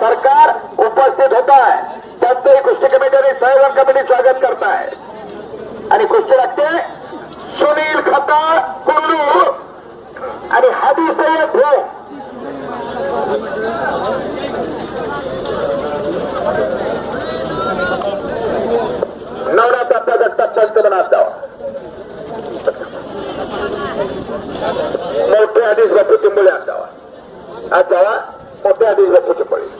सरकार उपस्थित होत आहे त्यांचंही कुस्ती कमिटी आणि संयोजन कमिटी स्वागत करत आहे आणि कुस्ती लागते सुनील खताळ कुल्लू आणि हादी सय्यद नवरा हो. नवरात्राचा दत्ता पंचमनाथ जावा मोठे आदेश बापू चिंबोळे असावा जावा आज जावा मोठे आदेश बापू चिंबोळे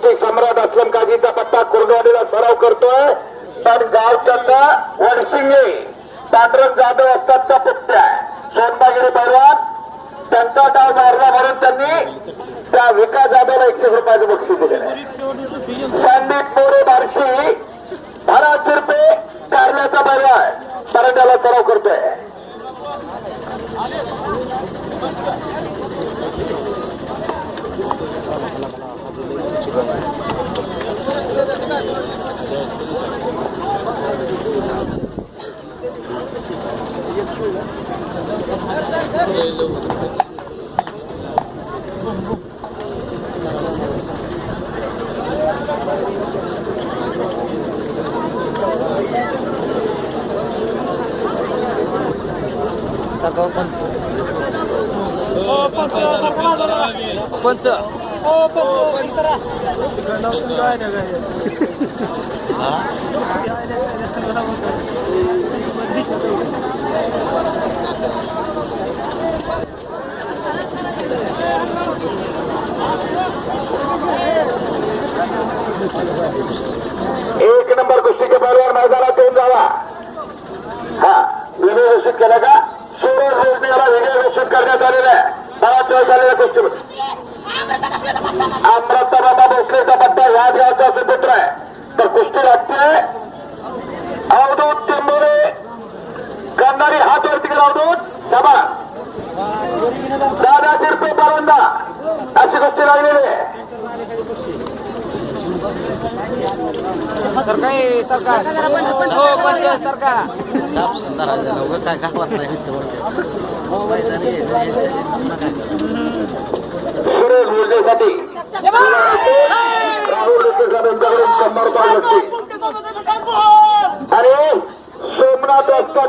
कुस्ती सम्राट असलम काजीचा पत्ता कुर्डवाडीला सराव करतोय. पण गावच्या वडसिंगे पांडुरंग जाधव असतातचा पुत्या सोनबागिरी पैलवान त्यांचा डाव मारला म्हणून त्यांनी त्या विकास जाधवला एकशे रुपयाचं बक्षीस दिलेलं आहे. संदीप मोरे बारशी भरा रुपये कारल्याचा बैला आहे सराव करतोय. पंच एक नंबर कुस्ती के पैलवान मैदानात येऊन जावा. हा विजय घोषित केला का? सूरज रोजनेला विजय घोषित करण्यात आलेला आहे. बराच वेळ झालेला कुस्ती. अमृता बाबा भोसलेचा पट्टा या गावचा सुपुत्र आहे तर कुस्ती लागते अवधूत टेंबोरे करणारी हात वरती करा अवधूत सभा दादा तिरपे परंदा अशी कुस्ती लागलेली आहे सरकार सरकार हो पंच सरकार साप सुंदर काय गावात नाही इथं मैदानी यायचं यायचं नका सुरेश ऊर्जेसाठी राहुल लोकेशन यांच्याकडून शंभर रुपये बक्षीस आणि सोमनाथ रस्ता